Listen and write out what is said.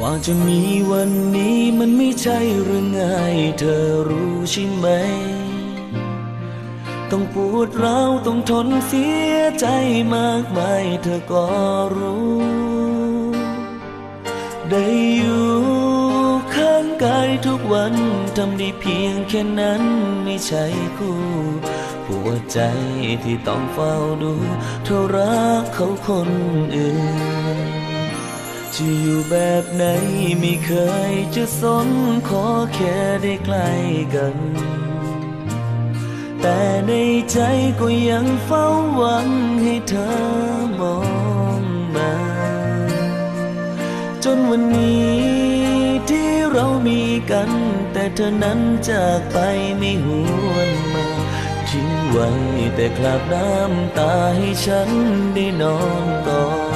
ว่าจะมีวันนี้มันไม่ใช่เรื่องง่ายเธอรู้ใช่ไหม ต้องปวดร้าวต้องทนเสียใจมากมายเธอก็รู้ ได้อยู่ข้างกายทุกวันทำได้เพียงแค่นั้นไม่ใช่คู่ปวดใจที่ต้องเฝ้าดูเธอรักเขาคนอื่น จะอยู่แบบไหนไม่เคยจะสนขอแค่ได้ใกล้กัน แต่ในใจก็ยังเฝ้าหวังให้เธอมองมา จนวันนี้ที่เรามีกัน แต่เธอนั้นจากไปไม่หวนมาทิ้งไว้แต่คราบน้ำตาให้ฉันได้นอนกอด